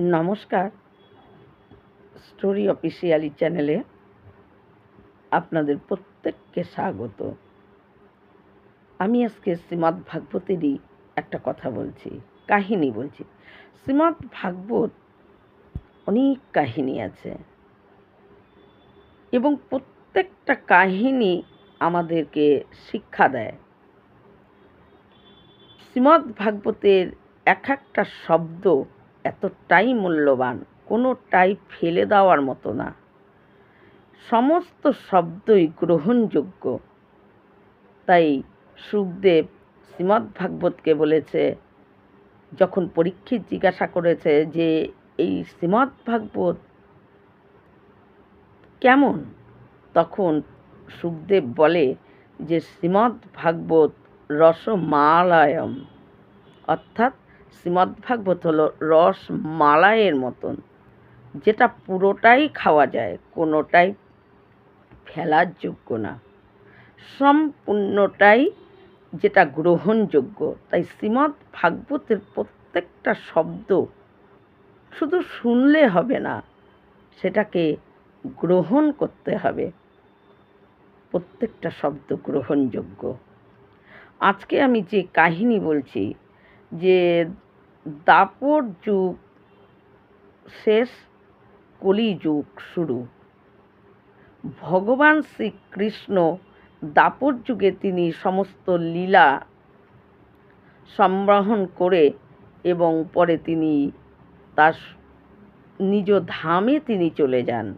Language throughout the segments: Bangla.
নমস্কার। স্টোরি অফিসিয়ালি চ্যানেলে আপনাদের প্রত্যেককে স্বাগত। আমি আজকে শ্রীমদ্ ভাগবতেরই একটা কথা বলছি, কাহিনী বলছি। শ্রীমদ্ ভাগবত অনেক কাহিনী আছে এবং প্রত্যেকটা কাহিনী আমাদেরকে শিক্ষা দেয়। শ্রীমদ্ ভাগবতের এক একটা শব্দ এতটাই মূল্যবান, কোনোটাই ফেলে দেওয়ার মতো না। সমস্ত শব্দই গ্রহণযোগ্য। তাই সুখদেব শ্রীমদ্ ভাগবতকে বলেছে, যখন পরীক্ষিত জিজ্ঞাসা করেছে যে, এই শ্রীমদ্ভাগবত কেমন? তখন সুখদেব বলে যে শ্রীমদ্ ভাগবত রসমালায়ম। অর্থাৎ শ্রীমদ্ভাগবত হলো রস মালাইয়ের মতন, যেটা পুরোটাই খাওয়া যায়, কোনোটাই ফেলার যোগ্য না। সম্পূর্ণটাই যেটা গ্রহণযোগ্য। তাই শ্রীমদ্ ভাগবতের প্রত্যেকটা শব্দ শুধু শুনলে হবে না, সেটাকে গ্রহণ করতে হবে। প্রত্যেকটা শব্দ গ্রহণযোগ্য। আজকে আমি যে কাহিনী বলছি, যে দাপর যুগ, শেষ কলি যুগ শুরু। ভগবান শ্রীকৃষ্ণ দাপর যুগে তিনি সমস্ত লীলা সংগ্রহণ করে এবং পরে তিনি তার নিজ ধামে তিনি চলে যান।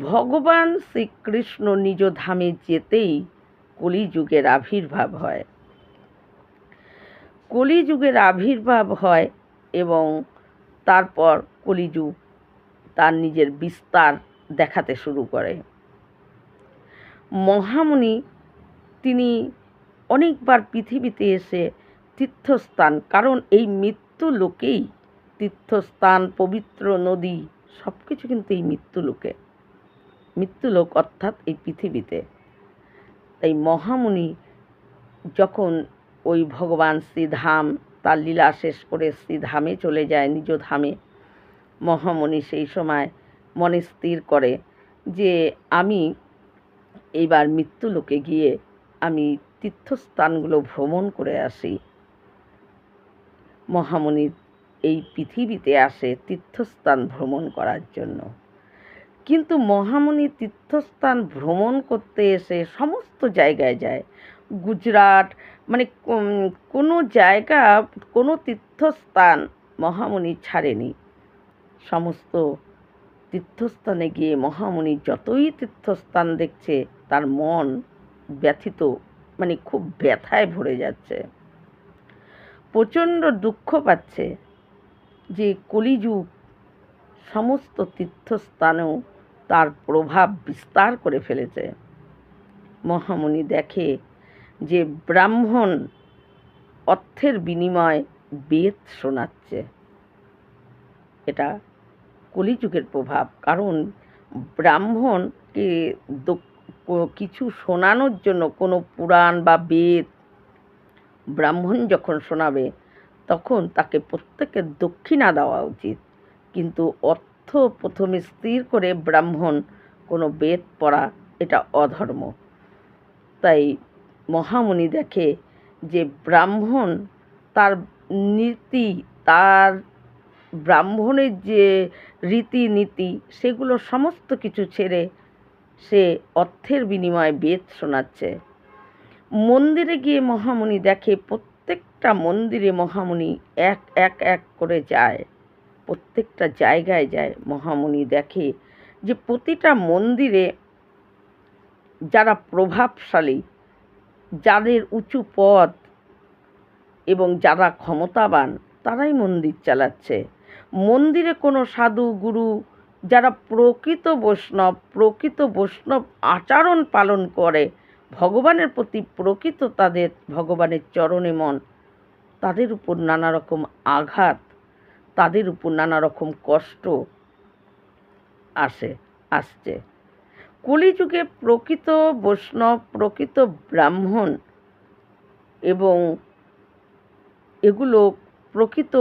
ভগবান শ্রীকৃষ্ণ নিজ ধামে যেতেই কলিযুগের আবির্ভাব হয়। কলিযুগের আবির্ভাব হয় এবং তারপর কলিযুগ তার নিজের বিস্তার দেখাতে শুরু করে। মহামুনি তিনি অনেকবার পৃথিবীতে এসে তীর্থস্থান, কারণ এই মৃত্যু লোকেই তীর্থস্থান, পবিত্র নদী সব কিছু কিন্তু এই মৃত্যু লোকে। মৃত্যুলোক অর্থাৎ এই পৃথিবীতে। তাই মহামুনি যখন ওই ভগবান শ্রীধাম, তার লীলা শেষ করে শ্রীধামে চলে যায় নিজ ধামে। মহামণি সেই সময় মনে স্থির করে যে, আমি এইবার মৃত্যুলোকে গিয়ে আমি তীর্থস্থানগুলো ভ্রমণ করে আসি। মহামণি এই পৃথিবীতে আসে তীর্থস্থান ভ্রমণ করার জন্য। কিন্তু মহামণি তীর্থস্থান ভ্রমণ করতে এসে সমস্ত জায়গায় যায়। গুজরাট মানে কোনো জায়গা, কোনো তীর্থস্থান মহামুনি ছাড়েনি। সমস্ত তীর্থস্থানে গিয়ে মহামুনি যতই তীর্থস্থান দেখছে, তার মন ব্যথিত মানে খুব ব্যথায় ভরে যাচ্ছে। প্রচণ্ড দুঃখ পাচ্ছে যে কলিযুগ সমস্ত তীর্থস্থানেও তার প্রভাব বিস্তার করে ফেলেছে। মহামুনি দেখে যে ব্রাহ্মণ অর্থের বিনিময়ে বেদ শোনাচ্ছে। এটা কলিযুগের প্রভাব। কারণ ব্রাহ্মণকে কিছু শোনানোর জন্য কোনো পুরাণ বা বেদ ব্রাহ্মণ যখন শোনাবে, তখন তাকে প্রত্যেকের দক্ষিণা দেওয়া উচিত। কিন্তু অর্থ প্রথমে স্থির করে ব্রাহ্মণ কোনো বেদ পড়া, এটা অধর্ম। তাই মহামুনি দেখে যে ব্রাহ্মণ তার নীতি, তার ব্রাহ্মণের যে রীতিনীতি, সেগুলো সমস্ত কিছু ছেড়ে সে অর্থের বিনিময়ে বেদ শোনাচ্ছে। মন্দিরে গিয়ে মহামুনি দেখে প্রত্যেকটা মন্দিরে মহামুনি এক এক এক করে যায়। প্রত্যেকটা জায়গায় যায় মহামুনি দেখে যে প্রতিটা মন্দিরে যারা প্রভাবশালী যাদের উঁচু পদ এবং যারা ক্ষমতাবান, তারাই মন্দির চালাচ্ছে। মন্দিরে কোনো সাধু, গুরু যারা প্রকৃত বৈষ্ণব প্রকৃত বৈষ্ণব আচরণ পালন করে, ভগবানের প্রতি প্রকৃত তাদের ভগবানের চরণে মন, তাদের উপর নানা রকম আঘাত, তাদের উপর নানা রকম কষ্ট আসে, আসছে। কলিযুগে প্রকৃত বৈষ্ণব, প্রকৃত ব্রাহ্মণ এবং এগুলো প্রকৃত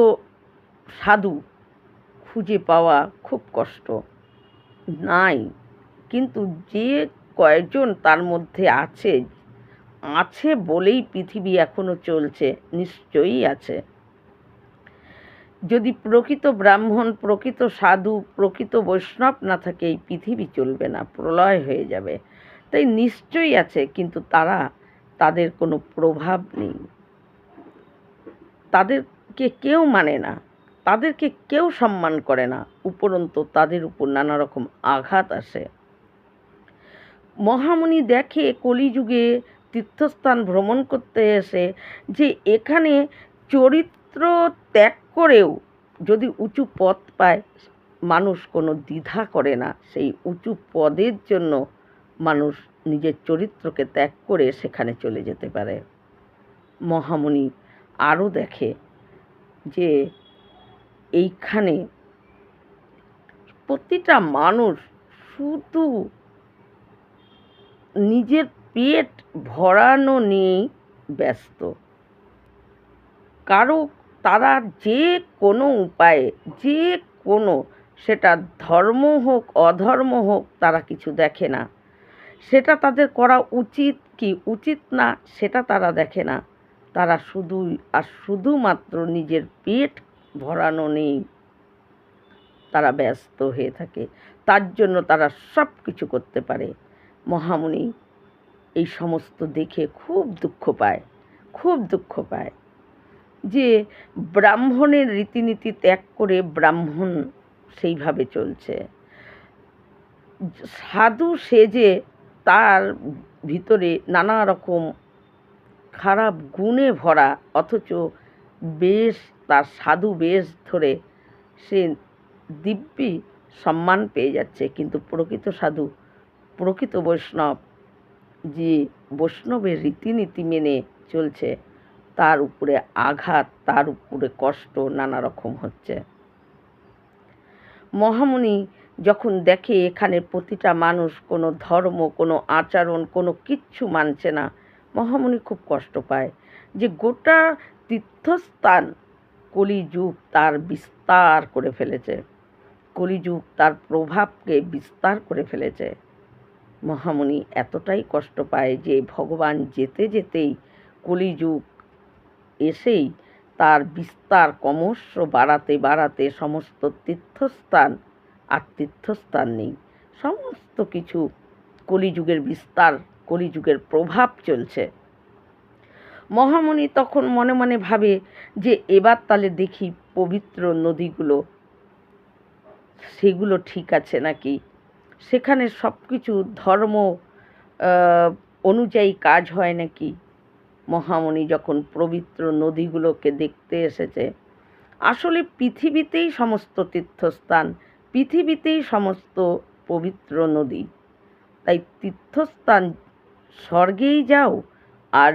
সাধু খুঁজে পাওয়া খুব কষ্ট। নাই। কিন্তু যে কয়েকজন তার মধ্যে আছে আছে বলেই পৃথিবী এখনও চলছে, নিশ্চয়ই আছে। যদি প্রকৃত ব্রাহ্মণ, প্রকৃত সাধু, প্রকৃত বৈষ্ণব না থাকে, এই পৃথিবী চলবে না, প্রলয় হয়ে যাবে। তাই নিশ্চয়ই আছে, কিন্তু তারা, তাদের কোনো প্রভাব নেই। তাদেরকে কেউ মানে না, তাদেরকে কেউ সম্মান করে না, উপরন্তু তাদের উপর নানা রকম আঘাত আসে। মহামুনি দেখে কলিযুগে তীর্থস্থান ভ্রমণ করতে এসে যে এখানে চরিত্র ত্যাগ করেও যদি উঁচু পদ পায়, মানুষ কোনো দ্বিধা করে না। সেই উঁচু পদের জন্য মানুষ নিজের চরিত্রকে ত্যাগ করে সেখানে চলে যেতে পারে। মহামুনি আরও দেখে যে এইখানে প্রতিটা মানুষ শুধু নিজের পেট ভরানো নিয়েই ব্যস্ত। কারও তারা যে কোনো উপায়ে, যে কোনো, সেটা ধর্ম হোক, অধর্ম হোক, তারা কিছু দেখে না। সেটা তাদের করা উচিত কি? উচিত না, সেটা তারা দেখে না। তারা শুধুই আর শুধুমাত্র নিজের পেট ভরানো নেই। তারা ব্যস্ত হয়ে থাকে। তার জন্য তারা সব কিছু করতে পারে। মহামুনি এই সমস্ত দেখে খুব দুঃখ পায়। খুব দুঃখ পায়। যে ব্রাহ্মণের রীতিনীতি ত্যাগ করে ব্রাহ্মণ সেইভাবে চলছে। সাধু সেজে তার ভিতরে নানা রকম খারাপ গুণে ভরা, অথচ বেশ, তার সাধু বেশ ধরে সে দিব্যি সম্মান পেয়ে যাচ্ছে। কিন্তু প্রকৃত সাধু, প্রকৃত বৈষ্ণব যে বৈষ্ণবের রীতিনীতি মেনে চলছে তার উপরে আঘাত, তার উপরে কষ্ট নানা রকম হচ্ছে। মহামুনি যখন দেখে এখানে প্রতিটা মানুষ কোনো ধর্ম, কোনো আচরণ, কোনো কিচ্ছু মানছে না, মহামুনি খুব কষ্ট পায় যে গোটা তীর্থস্থান কলিযুগ তার বিস্তার করে ফেলেছে। কলিযুগ তার প্রভাবকে বিস্তার করে ফেলেছে। মহামুনি এতটাই কষ্ট পায় যে ভগবান যেতে যেতেই কলিযুগ এসেই তার বিস্তার ক্রমশ বাড়াতে বাড়াতে সমস্ত তীর্থস্থান আর তীর্থস্থান নেই। সমস্ত কিছু কলিযুগের বিস্তার, কলিযুগের প্রভাব চলছে। মহামণি তখন মনে মনে ভাবে যে এবার তাহলে দেখি পবিত্র নদীগুলো, সেগুলো ঠিক আছে নাকি? সেখানে সব কিছু ধর্ম অনুযায়ী কাজ হয় নাকি? মহামণি যখন পবিত্র নদীগুলোকে দেখতে এসেছে, আসলে পৃথিবীতেই সমস্ত তীর্থস্থান, পৃথিবীতেই সমস্ত পবিত্র নদী। তাই তীর্থস্থান স্বর্গেই যাও আর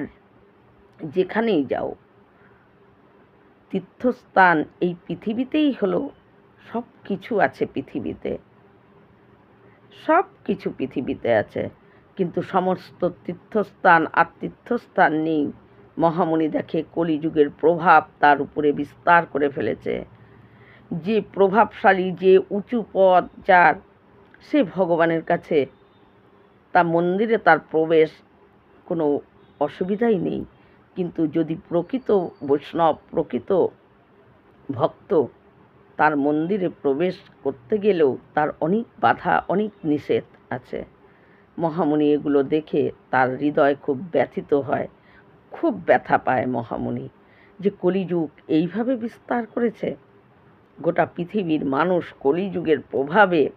যেখানেই যাও, তীর্থস্থান এই পৃথিবীতেই হলো সব কিছু আছে পৃথিবীতে। সব কিছু পৃথিবীতে আছে। কিন্তু সমস্ত তীর্থস্থান আর তীর্থস্থান নেই। মহামণি দেখে কলিযুগের প্রভাব তার উপরে বিস্তার করে ফেলেছে। যে প্রভাবশালী, যে উঁচু পদ, যার সে ভগবানের কাছে, তা মন্দিরে তার প্রবেশ কোনো অসুবিধাই নেই। কিন্তু যদি প্রকৃত বৈষ্ণব, প্রকৃত ভক্ত তার মন্দিরে প্রবেশ করতে গেলেও তার অনেক বাধা, অনেক নিষেধ আছে। মহামুনি এগুলো দেখে তার হৃদয় খুব ব্যথিত হয়। খুব ব্যথা পায় মহামুনি। যে কলিযুগ এইভাবে বিস্তার করেছে? গোটা পৃথিবীর মানুষ কলিযুগের প্রভাবে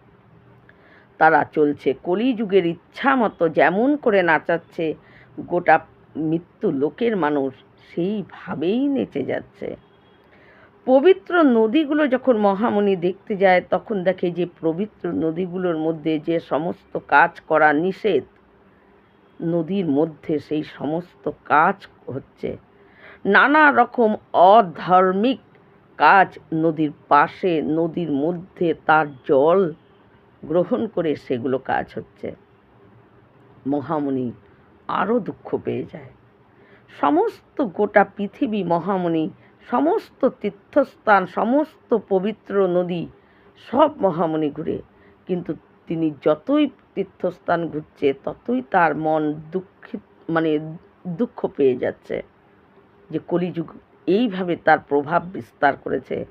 তারা চলছে। কলিযুগের ইচ্ছা মতো যেমন করে নাচাচ্ছে, গোটা মৃত্যু লোকের মানুষ সেইভাবেই নেচে যাচ্ছে। পবিত্র নদীগুলো যখন মহামণি দেখতে যায়, তখন দেখে যে পবিত্র নদীগুলোর মধ্যে যে সমস্ত কাজ করা নিষেধ, নদীর মধ্যে সেই সমস্ত কাজ হচ্ছে। নানা রকম অধার্মিক কাজ নদীর পাশে, নদীর মধ্যে তার জল গ্রহণ করে সেগুলো কাজ হচ্ছে। মহামণি আরও দুঃখ পেয়ে যায়। সমস্ত গোটা পৃথিবী মহামণি সমস্ত তীর্থস্থান, সমস্ত পবিত্র নদী সব মহামণি ঘুরে। কিন্তু তিনি যতই তীর্থস্থান ঘুরছে, ততই তার মন দুঃখিত মানে দুঃখ পেয়ে যাচ্ছে যে কলিযুগ এইভাবে তার প্রভাব বিস্তার করেছে।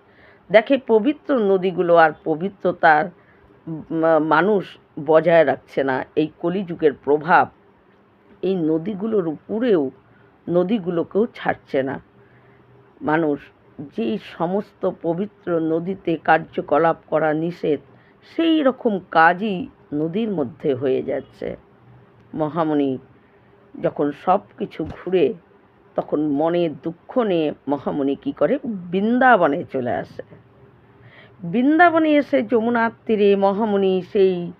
দেখে পবিত্র নদীগুলো আর পবিত্রতার মানুষ বজায় রাখছে না। এই কলিযুগের প্রভাব এই নদীগুলোর উপরেও, নদীগুলোকেও ছাড়ছে না। মানুষ যেই সমস্ত পবিত্র নদীতে কার্যকলাপ করা নিষেধ, সেই রকম কাজই নদীর মধ্যে হয়ে যাচ্ছে। মহামণি যখন সব কিছু ঘুরে, তখন মনে দুঃখ নিয়ে মহামণি কী করে? বৃন্দাবনে চলে আসে। বৃন্দাবনে এসে যমুনার তীরে মহামণি সেই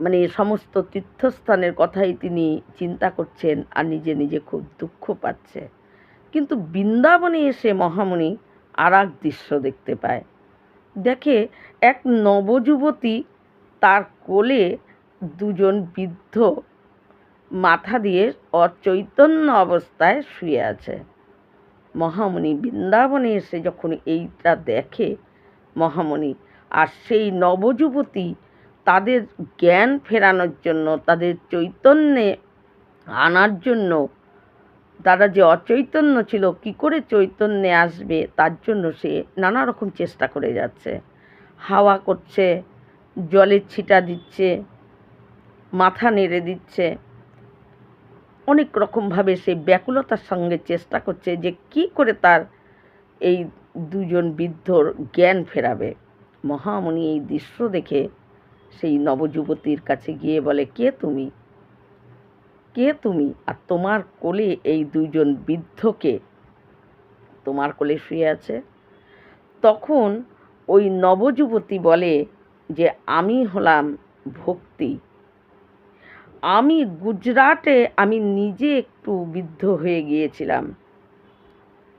মানে সমস্ত তীর্থস্থানের কথাই তিনি চিন্তা করছেন আর নিজে নিজে খুব দুঃখ পাচ্ছে। কিন্তু বৃন্দাবনে এসে মহামণি আর এক দৃশ্য দেখতে পায়। দেখে এক নবযুবতী তার কোলে দুজন বৃদ্ধ মাথা দিয়ে অচৈতন্য অবস্থায় শুয়ে আছে। মহামণি বৃন্দাবনে এসে যখন এইটা দেখে মহামণি আর সেই নবযুবতী তাদের জ্ঞান ফেরানোর জন্য, তাদের চৈতন্যে আনার জন্য তারা যে অচৈতন্য ছিল, কি করে চৈতন্যে আসবে? তার জন্য সে নানা রকম চেষ্টা করে যাচ্ছে। হাওয়া করছে, জলের ছিটা দিচ্ছে, মাথা নেড়ে দিচ্ছে। অনেক রকমভাবে সে ব্যাকুলতার সঙ্গে চেষ্টা করছে যে কি করে তার এই দুজন বৃদ্ধর জ্ঞান ফেরাবে। মহামণি এই দৃশ্য দেখে সেই নবযুবতীর কাছে গিয়ে বলে, কে তুমি? কে তুমি? আর তোমার কোলে এই দুইজন বৃদ্ধকে তোমার কোলে শুয়ে আছে? তখন ওই নবযুবতী বলে যে, আমি হলাম ভক্তি। আমি গুজরাটে, আমি নিজে একটু বৃদ্ধ হয়ে গিয়েছিলাম।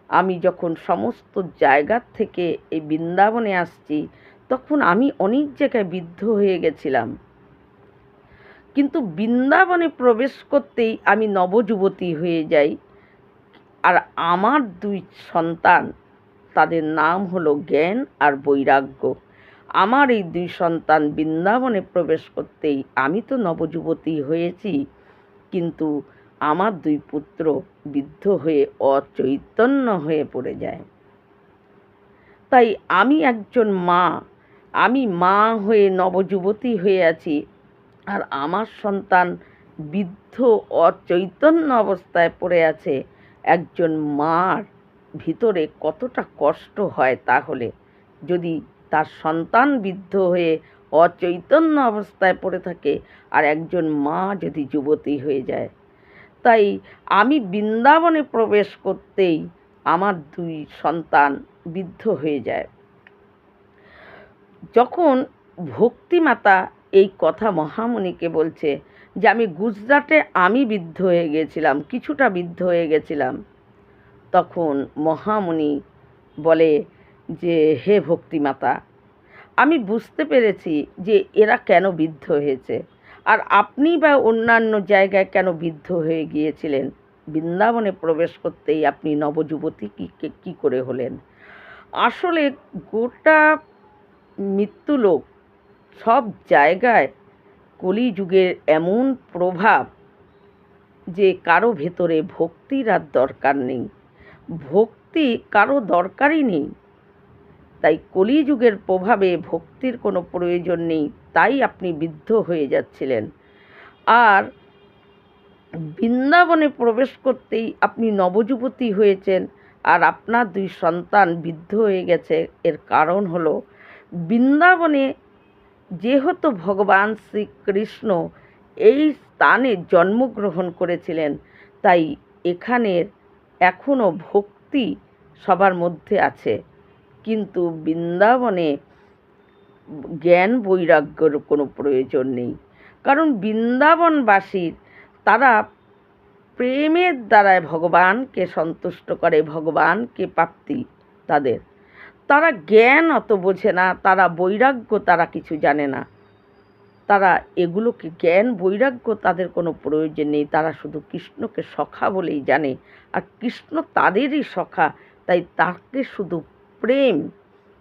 আমি যখন সমস্ত জায়গার থেকে এই বৃন্দাবনে আসছি, তখন আমি অনেক জায়গায় বৃদ্ধ হয়ে গেছিলাম। কিন্তু বৃন্দাবনে প্রবেশ করতেই আমি নবযুবতী হয়ে যাই। আর আমার দুই সন্তান, তাদের নাম হলো জ্ঞান আর বৈরাগ্য। আমার এই দুই সন্তান বৃন্দাবনে প্রবেশ করতেই আমি তো নবযুবতী হয়েছি, কিন্তু আমার দুই পুত্র বৃদ্ধ হয়ে অচৈতন্য হয়ে পড়ে যায়। তাই আমি একজন মা, আমি মা হয়ে নবযুবতী হয়ে আছি। আর আমার সন্তান বৃদ্ধ অচৈতন্য অবস্থায় পড়ে আছে। একজন মার ভিতরে কতটা কষ্ট হয় তাহলে? যদি তার সন্তান বৃদ্ধ হয়ে অচৈতন্য অবস্থায় পড়ে থাকে আর একজন মা যদি যুবতী হয়ে যায়। তাই আমি বৃন্দাবনে প্রবেশ করতেই আমার দুই সন্তান বৃদ্ধ হয়ে যায়। যখন ভক্তিমাতা এই কথা মহামণিকে বলছে যে, আমি গুজরাটে আমি বিদ্ধ হয়ে গেছিলাম, কিছুটা বিদ্ধ হয়ে গেছিলাম। তখন মহামণি বলে যে, হে ভক্তিমাতা, আমি বুঝতে পেরেছি যে এরা কেন বিদ্ধ হয়েছে, আর আপনি বা অন্যান্য জায়গায় কেন বিদ্ধ হয়ে গিয়েছিলেন? বৃন্দাবনে প্রবেশ করতেই আপনি নবযুবতী কী কী করে হলেন? আসলে গোটা মৃত্যুলোক সব জায়গায় কলিযুগের এমন প্রভাব যে কারও ভেতরে ভক্তির আর দরকার নেই। ভক্তি কারও দরকারই নেই। তাই কলিযুগের প্রভাবে ভক্তির কোনো প্রয়োজন নেই, তাই আপনি বিদ্ধ হয়ে যাচ্ছিলেন। আর বৃন্দাবনে প্রবেশ করতেই আপনি নবযুবতী হয়েছেন আর আপনার দুই সন্তান বিদ্ধ হয়ে গেছে। এর কারণ হলো বৃন্দাবনে যেহেতু ভগবান শ্রীকৃষ্ণ এই স্থানে জন্মগ্রহণ করেছিলেন, তাই এখানের এখনও ভক্তি সবার মধ্যে আছে। কিন্তু বৃন্দাবনে জ্ঞান বৈরাগ্যর কোনো প্রয়োজন নেই। কারণ বৃন্দাবনবাসীর, তারা প্রেমের দ্বারায় ভগবানকে সন্তুষ্ট করে, ভগবানকে প্রাপ্তি তাদের। তারা জ্ঞান অত বোঝে না, তারা বৈরাগ্য তারা কিছু জানে না। তারা এগুলোকে জ্ঞান, বৈরাগ্য তাদের কোনো প্রয়োজন নেই। তারা শুধু কৃষ্ণকে সখা বলেই জানে। আর কৃষ্ণ তাদেরই সখা, তাই তাকে শুধু প্রেম,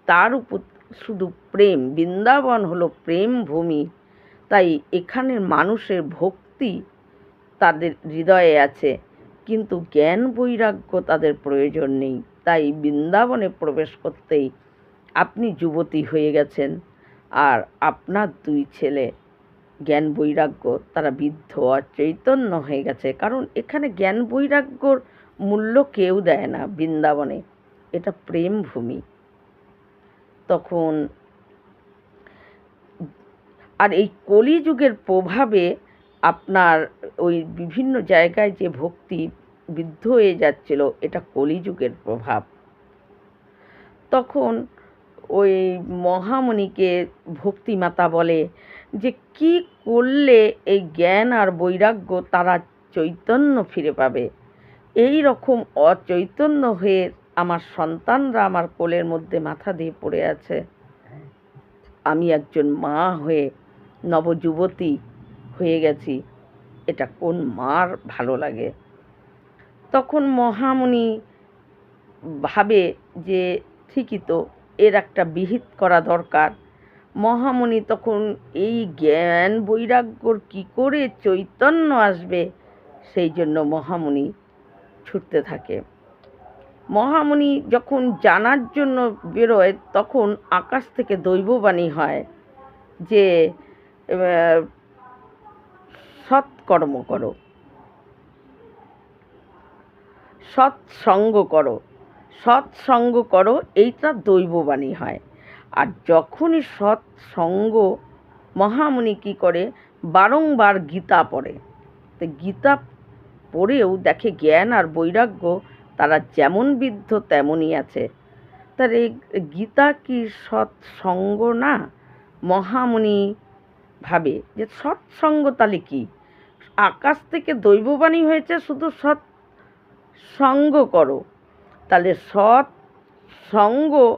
তার উপর শুধু প্রেম। বৃন্দাবন হলো প্রেম ভূমি। তাই এখানের মানুষের ভক্তি তাদের হৃদয়ে আছে। কিন্তু জ্ঞান, বৈরাগ্য তাদের প্রয়োজন নেই। তাই বৃন্দাবনে প্রবেশ করতেই আপনি যুবতী হয়ে গেছেন আর আপনার দুই ছেলে জ্ঞান বৈরাগ্য, তারা বৃদ্ধ আর চৈতন্য হয়ে গেছে। কারণ এখানে জ্ঞান বৈরাগ্যর মূল্য কেউ দেয় না বৃন্দাবনে। এটা প্রেম ভূমি। তখন আর এই কলিযুগের প্রভাবে আপনার ওই বিভিন্ন জায়গায় যে ভক্তি বৃদ্ধ হয়ে যাচ্ছিল এটা কলিযুগের প্রভাব। তখন ওই মহামণিকে ভক্তিমাতা বলে যে, কি করলে এই জ্ঞান আর বৈরাগ্য তারা চৈতন্য ফিরে পাবে? এই রকম অচৈতন্য হয়ে আমার সন্তানরা আমার কোলের মধ্যে মাথা দিয়ে পড়ে আছে। আমি একজন মা হয়ে নবযুবতী হয়ে গেছি। এটা কোন মার ভালো লাগে? তখন মহামুনি ভাবে যে ঠিকই তো, এর একটা বিহিত করা দরকার। মহামুনি তখন এই জ্ঞান বৈরাগ্যর কি করে চৈতন্য আসবে, সেই জন্য মহামুনি ছুটতে থাকে। মহামুনি যখন জানার জন্য বেরোয়, তখন আকাশ থেকে দৈববাণী হয় যে সৎকর্ম করো। সৎসঙ্গ করো। সৎসঙ্গ করো, এইটা দৈববাণী হয়। আর যখনই সৎসঙ্গ, মহামুনি কী করে? বারংবার গীতা পড়ে। তো গীতা পড়েও দেখে জ্ঞান আর বৈরাগ্য তারা যেমন বিদ্ধ তেমনই আছে। তার এই গীতা কি সৎসঙ্গ না? মহামুনি ভাবে যে সৎসঙ্গ তাহলে কি? আকাশ থেকে দৈববাণী হয়েছে শুধু সৎ করো। তাহলে সৎ সঙ্গ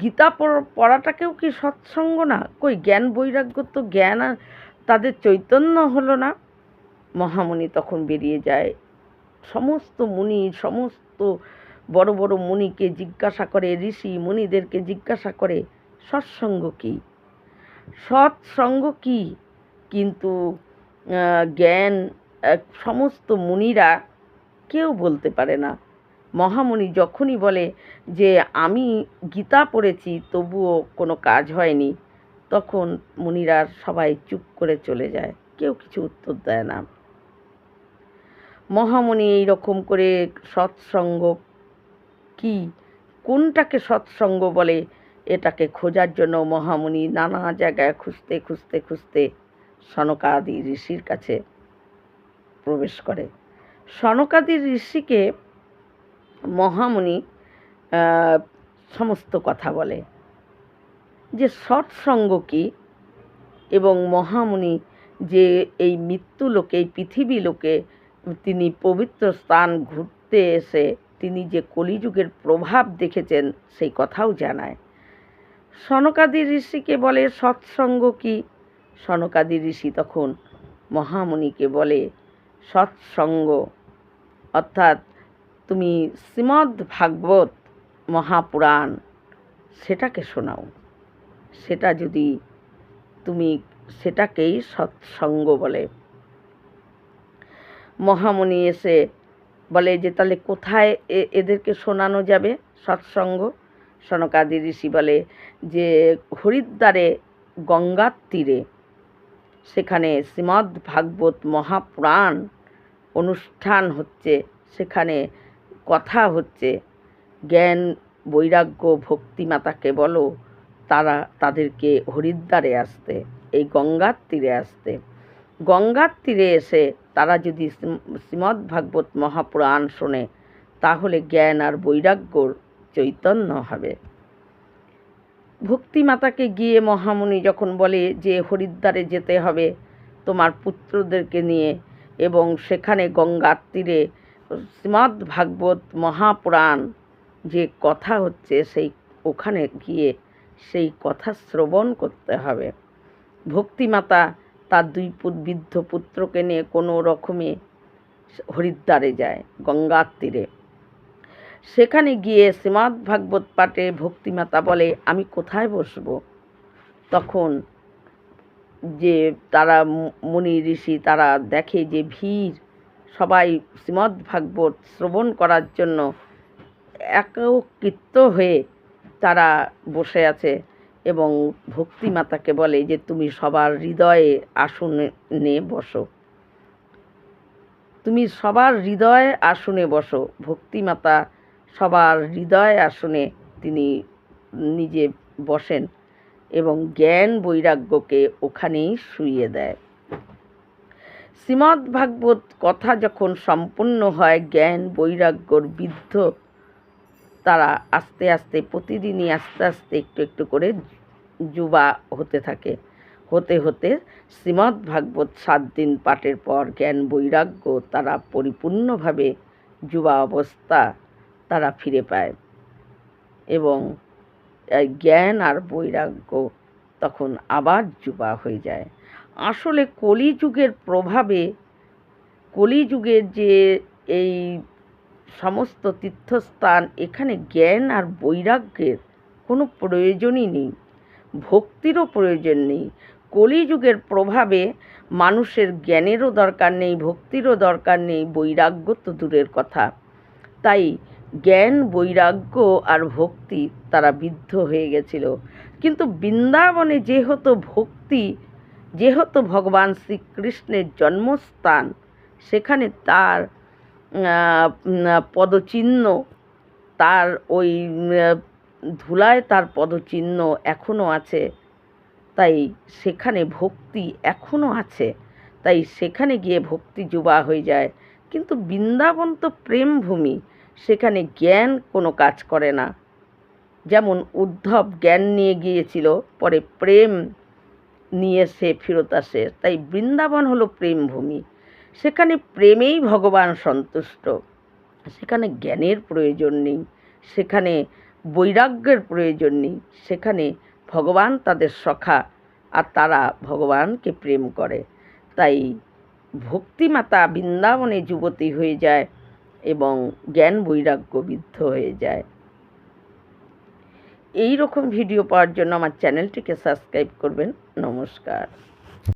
গীতা পড়াটাকেও কি সৎসঙ্গ না? কই, জ্ঞান বৈরাগ্য তো জ্ঞান আর তাদের চৈতন্য হলো না। মহামুনি তখন বেরিয়ে যায়। সমস্ত মুনি, সমস্ত বড় বড় মুনিকে জিজ্ঞাসা করে, ঋষি মুনিদেরকে জিজ্ঞাসা করে সৎসঙ্গ কী? সৎসঙ্গ কী? কিন্তু জ্ঞান সমস্ত মুনিরা কেউ বলতে পারে না। মহামুনি যখনই বলে যে, আমি গীতা পড়েছি, তবুও কোনো কাজ হয়নি, তখন মুনিরা সবাই চুপ করে চলে যায়। কেউ কিছু উত্তর দেয় না। মহামণি এই রকম করে সৎসঙ্গ কি? কোনটাকে সৎসঙ্গ বলে? এটাকে খোঁজার জন্য মহামুনি নানা জায়গায় খুঁজতে খুঁজতে খুঁজতে সনকাদি ঋষির কাছে প্রবেশ করে। সনকাদি ঋষিকে মহামুনি সমস্ত কথা বলে। যে সৎসঙ্গ কী? এবং মহামুনি যে এই মৃত্যু লোকে, এই পৃথিবী লোকে, তিনি পবিত্র স্থান ঘুরতে এসে তিনি যে কলিযুগের প্রভাব দেখেছেন, সেই কথাও জানায়। সনকাদি ঋষিকে বলে সৎসঙ্গ কি? সনকাদি ঋষি তখন মহামুনিকে বলে সৎসঙ্গ। অর্থাৎ তুমি শ্রীমদ্ ভাগবত মহাপুরাণ, সেটাকে শোনাও। সেটা যদি তুমি সেটাকেই সৎসঙ্গ বলে। মহামণি এসে বলে যে, তাহলে কোথায় এদেরকে শোনানো যাবে সৎসঙ্গ? সনকাদি ঋষি বলে যে, হরিদ্বারে গঙ্গার তীরে, সেখানে শ্রীমদ্ ভাগবত মহাপুরাণ অনুষ্ঠান হচ্ছে, সেখানে কথা হচ্ছে, জ্ঞান, বৈরাগ্য ভক্তিমাতাকে বলো, তারা তাদেরকে হরিদ্বারে আসতে, এই গঙ্গার তীরে আসতে। গঙ্গার তীরে এসে তারা যদি শ্রীমদ্ ভাগবত মহাপুরাণ শোনে, তাহলে জ্ঞান আর বৈরাগ্যর চৈতন্য হবে। ভক্তিমাতাকে গিয়ে মহামুনি যখন বলে যে হরিদ্বারে যেতে হবে, তোমার পুত্রদেরকে নিয়ে এবং সেখানে গঙ্গার তীরে শ্রীমদ্ ভাগবত মহাপুরাণ যে কথা হচ্ছে, সেই ওখানে গিয়ে সেই কথা শ্রবণ করতে হবে। ভক্তিমাতা তার দুই বৃদ্ধ পুত্রকে নিয়ে কোনো রকমে হরিদ্বারে যায়, গঙ্গার তীরে। সেখানে গিয়ে শ্রীমদ্ ভাগবত পাঠে ভক্তিমাতা বলে, আমি কোথায় বসবো? তখন যে তারা মুনি ঋষি তারা দেখে যে ভিড়, সবাই শ্রীমদ্ ভাগবত শ্রবণ করার জন্য এককৃত হয়ে তারা বসে আছে এবং ভক্তিমাতাকে বলে যে তুমি সবার হৃদয়ে আসনে বসো। তুমি সবার হৃদয়ে আসনে বসো। ভক্তিমাতা সবার হৃদয় আসনে তিনি নিজে বসেন। এবং জ্ঞান বৈরাগ্যকে ওখানেই শুইয়ে দেয়। শ্রীমদ্ ভাগবত কথা যখন সম্পূর্ণ হয়, জ্ঞান বৈরাগ্যর বিদ্ধ, তারা আস্তে আস্তে, প্রতিদিনই আস্তে আস্তে একটু একটু করে যুবা হতে থাকে। হতে হতে শ্রীমদ্ ভাগবত সাত দিন পাঠের পর জ্ঞান বৈরাগ্য তারা পরিপূর্ণভাবে যুবা অবস্থা তারা ফিরে পায় এবং জ্ঞান আর বৈরাগ্য তখন আবার যুবা হয়ে যায়। আসলে কলিযুগের প্রভাবে, কলিযুগের যে এই সমস্ত তীর্থস্থান, এখানে জ্ঞান আর বৈরাগ্যের কোনো প্রয়োজনই নেই, ভক্তিরও প্রয়োজন নেই। কলিযুগের প্রভাবে মানুষের জ্ঞানেরও দরকার নেই, ভক্তিরও দরকার নেই, বৈরাগ্য তো দূরের কথা। তাই জ্ঞান, বৈরাগ্য আর ভক্তি তারা বিদ্ধ হয়ে গেছিল। কিন্তু বৃন্দাবনে যেহেতু ভক্তি, যেহেতু ভগবান শ্রীকৃষ্ণের জন্মস্থান, সেখানে তার পদচিহ্ন, তার ওই ধুলায় তার পদচিহ্ন এখনও আছে। তাই সেখানে ভক্তি এখনও আছে। তাই সেখানে গিয়ে ভক্তি যুবা হয়ে যায়। কিন্তু বৃন্দাবন তো প্রেমভূমি। সেখানে জ্ঞান কোনো কাজ করে না। যেমন উদ্ধব জ্ঞান নিয়ে গিয়েছিল, পরে প্রেম নিয়ে সে ফেরত আসে। তাই বৃন্দাবন হলো প্রেমভূমি সেখানে প্রেমেই ভগবান সন্তুষ্ট। সেখানে জ্ঞানের প্রয়োজন নেই। সেখানে বৈরাগ্যের প্রয়োজন নেই। সেখানে ভগবান তাদের সখা আর তারা ভগবানকে প্রেম করে। তাই ভক্তিমাতা বৃন্দাবনে যুবতী হয়ে যায়। এবং জ্ঞান বৈরাগ্য বিদ্ধ হয়ে যায়। এই রকম ভিডিও পাওয়ার জন্য আমার চ্যানেলটিকে সাবস্ক্রাইব করবেন। নমস্কার।